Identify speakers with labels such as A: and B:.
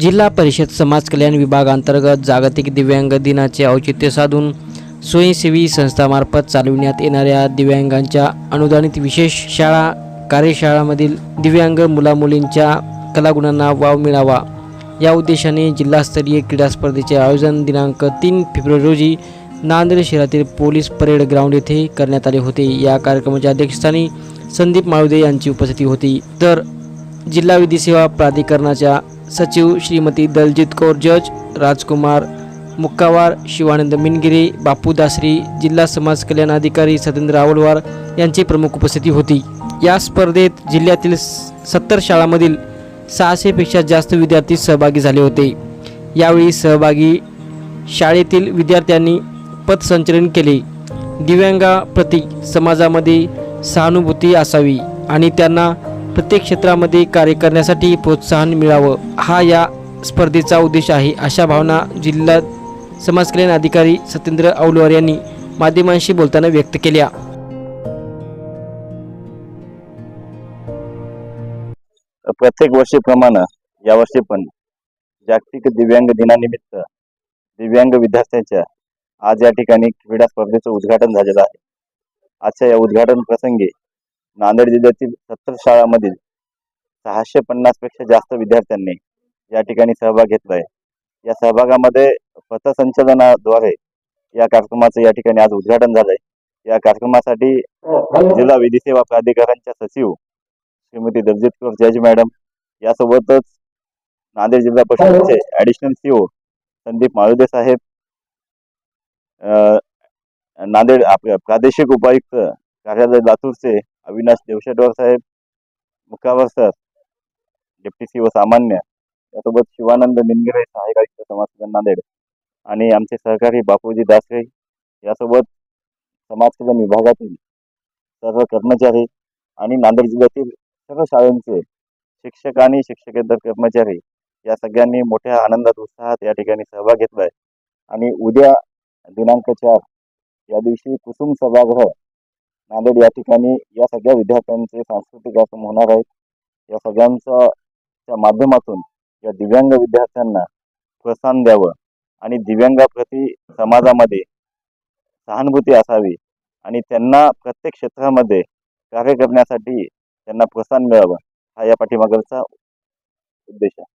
A: जिल्हा परिषद समाज कल्याण विभागांतर्गत जागतिक दिव्यांग दिनाचे औचित्य साधून स्वयंसेवी संस्थामार्फत चालविण्यात येणाऱ्या दिव्यांगांच्या अनुदानित विशेष शाळा कार्यशाळामधील दिव्यांग मुलामुलींच्या कलागुणांना वाव मिळावा. या उद्देशाने जिल्हास्तरीय क्रीडा स्पर्धेचे आयोजन दिनांक तीन फेब्रुवारी रोजी नांदेड शहरातील पोलीस परेड ग्राउंड येथे करण्यात आले होते. या कार्यक्रमाच्या अध्यक्षस्थानी संदीप माळुदे यांची उपस्थिती होती. तर जिल्हा विधी सेवा प्राधिकरणाच्या सचिव श्रीमती दलजित कौर जज राजकुमार मुक्कावार शिवानंद मिनगिरे बापू दासरी जिल्हा समाज कल्याण अधिकारी सतेंद्र आवडवार यांची प्रमुख उपस्थिती होती. या स्पर्धेत जिल्ह्यातील सत्तर शाळांमधील सहाशेपेक्षा जास्त विद्यार्थी सहभागी झाले होते. यावेळी सहभागी शाळेतील विद्यार्थ्यांनी पथसंचलन केले. दिव्यांगाप्रती समाजामध्ये सहानुभूती असावी आणि त्यांना प्रत्येक क्षेत्रामध्ये कार्य करण्यासाठी प्रोत्साहन मिळावं हा या स्पर्धेचा उद्देश आहे अशा भावना जिल्हा समाज कल्याण अधिकारी सत्येंद्र औलवार यांनी माध्यमांशी बोलताना व्यक्त केल्या.
B: प्रत्येक वर्षीप्रमाणे यावर्षी पण जागतिक दिव्यांग दिनानिमित्त दिव्यांग विद्यार्थ्यांच्या आज या ठिकाणी क्रीडा स्पर्धेचं उद्घाटन झालेलं आहे. आजच्या या उद्घाटन प्रसंगी नांदेड जिल्ह्यातील सत्तर शाळांमधील सहाशे पन्नासपेक्षा जास्त विद्यार्थ्यांनी या ठिकाणी सहभाग घेतलाय. या सहभागामध्ये पथसंचलनाद्वारे या कार्यक्रमाचं या ठिकाणी आज उद्घाटन झालंय. या कार्यक्रमासाठी जिल्हा विधी सेवा प्राधिकरणच्या सचिव श्रीमती दलजित कौर जज मॅडम यासोबतच नांदेड जिल्हा परिषदेचे ऍडिशनल सीओ संदीप माळुदे साहेब नांदेड आपल्या प्रादेशिक उपायुक्त कार्यालय लातूरचे अविनाश देवशेटवर साहेब मुखावर सर डेप्टी सीओ सामान्य यासोबत शिवानंद मिनगिरे सहाय्यक आयुक्त समाज नांदेड आणि आमचे सहकारी बापूजी दासरे यासोबत समाज विभागातील सर्व कर्मचारी आणि नांदेड जिल्ह्यातील सर्व शाळांचे शिक्षक आणि शिक्षकेतर कर्मचारी या सगळ्यांनी मोठ्या आनंदात उत्साहात या ठिकाणी सहभाग घेतला आहे आणि उद्या दिनांक चार या दिवशी कुसुम सभागृह नांदेड या ठिकाणी या सगळ्या विद्यार्थ्यांचे सांस्कृतिक कार्यक्रम होणार आहेत. या सगळ्यांचा च्या माध्यमातून या दिव्यांग विद्यार्थ्यांना प्रोत्साहन द्यावं आणि दिव्यांगाप्रती समाजामध्ये सहानुभूती असावी आणि त्यांना प्रत्येक क्षेत्रामध्ये कार्य करण्यासाठी त्यांना प्रोत्साहन मिळावं. हा या पाठीमागचा उद्देश आहे.